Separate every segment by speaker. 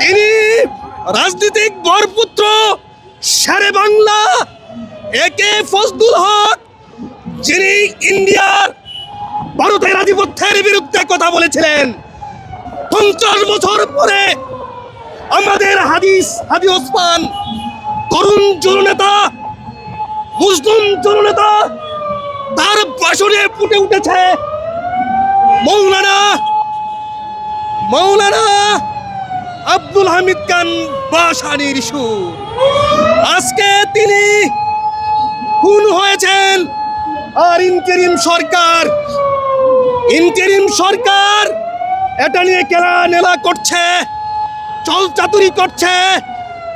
Speaker 1: তিনি রাজনীতিক বরপুত্র সারে বাংলা, একে ফজলুল হক, যিনি ইন্ডিয়ার ভারতের আধিপত্যের বিরুদ্ধে কথা বলেছিলেন। পঞ্চাশ বছর পরে আমাদের হাদিস, হাদি ওসমান, তরুণ জননেতা মুসলিম জননেতা তার বাসনে ফুটে উঠেছে। মৌলানা মৌলানা হামিদ খান বাসানির সুর। আজকে তিনি খুন হয়েছেন আর ইন্টারিম সরকার ইন্টারিম সরকার এটা নিয়ে কেলা নেলা করছে, চল চাতুরি করছে।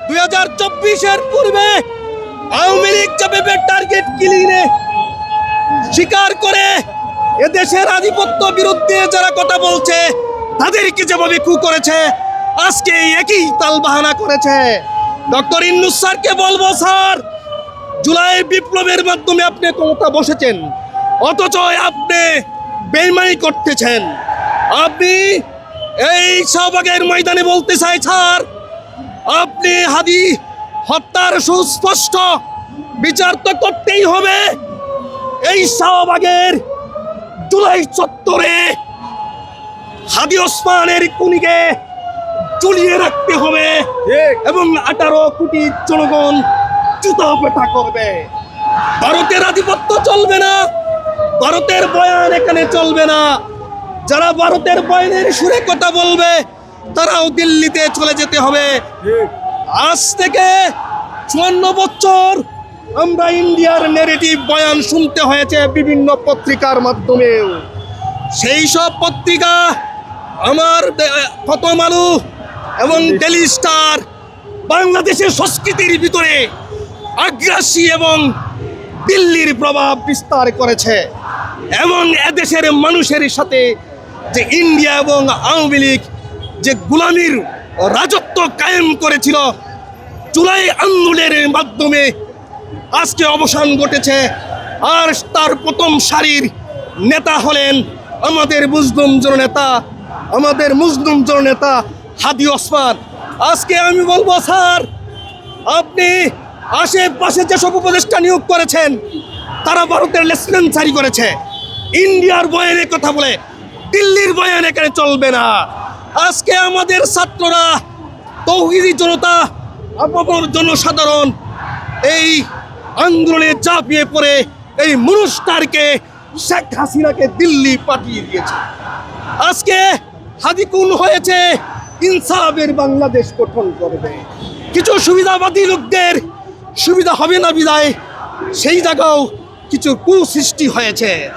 Speaker 1: দুই হাজার চব্বিশের পূর্বে আওয়ামী লীগ যাবে টার্গেট কিলিনে স্বীকার করে এদেশের আধিপত্য বিরুদ্ধে যারা কথা বলছে, তাদেরকে যেভাবে কু করেছে আজকে একই তাল বাহানা করেছে। ডক্টর ইন্নুস স্যারকে বলব, স্যার, জুলাই বিপ্লবের মাধ্যমে আপনি ক্ষমতা বসেছেন? অথচ আপনি বেইমানি করতেছেন। আপনি এই শাহবাগের ময়দানে বলতে চাই, স্যার, আপনি হাদি হত্যার সুস্পষ্ট বিচার তো করতেই হবে। এই শাহবাগের জুলাই চত্বরে হাদি ওসমানের কুনিকে ঝুলিয়ে রাখতে হবে। এবং আঠারো কোটি জনগণ জুতা পেটা করবে। ভারতের আধিপত্য চলবে না। ভারতের বয়ান এখানে চলবে না। যারা ভারতের বয়ানের সুরে কথা বলবে তারাও দিল্লিতে চলে যেতে হবে। আজ থেকে চুয়ান্ন বছর আমরা ইন্ডিয়ার নেগেটিভ বয়ান শুনতে হয়েছে বিভিন্ন পত্রিকার মাধ্যমেও। সেই সব পত্রিকা আমার প্রথম আলো এবং ডেলি স্টার বাংলাদেশের সংস্কৃতির ভিতরে আগ্রাসী এবং দিল্লির প্রভাব বিস্তার করেছে। এবং এদেশের মানুষের সাথে যে ইন্ডিয়া এবং আওয়ামী লীগ যে গুলামির রাজত্ব কায়েম করেছিল, জুলাই আন্দোলনের মাধ্যমে আজকে অবসান ঘটেছে। আর তার প্রথম সারির নেতা হলেন আমাদের মুসলিম জননেতা, আমাদের মুসলিম জননেতা হাদি ওসমান, আজকে আমি বলব, স্যার, আপনি আশেপাশে যেসব উপদেষ্টা নিয়োগ করেছেন, তারা ভারতের লেসমেন্ট জারি করেছে। ইন্ডিয়ার বয়ানে কথা বলে, দিল্লির বয়ান এখানে চলবে না। আজকে আমাদের ছাত্ররা, তৌহিদি জনতা, আপামর জনসাধারণ, এই আন্দোলনে চাপিয়ে পড়ে, এই মুনুস্টারকে শেখ হাসিনাকে দিল্লি পাঠিয়ে দিয়েছে। আজকে হাদিকুল হয়েছে ইনসাফের বাংলাদেশ গঠন করবে। কিছু সুবিধাবাদী লোকদের সুবিধা হবে না বিদায়, সেই জায়গাও কিছু কুসৃষ্টি হয়েছে।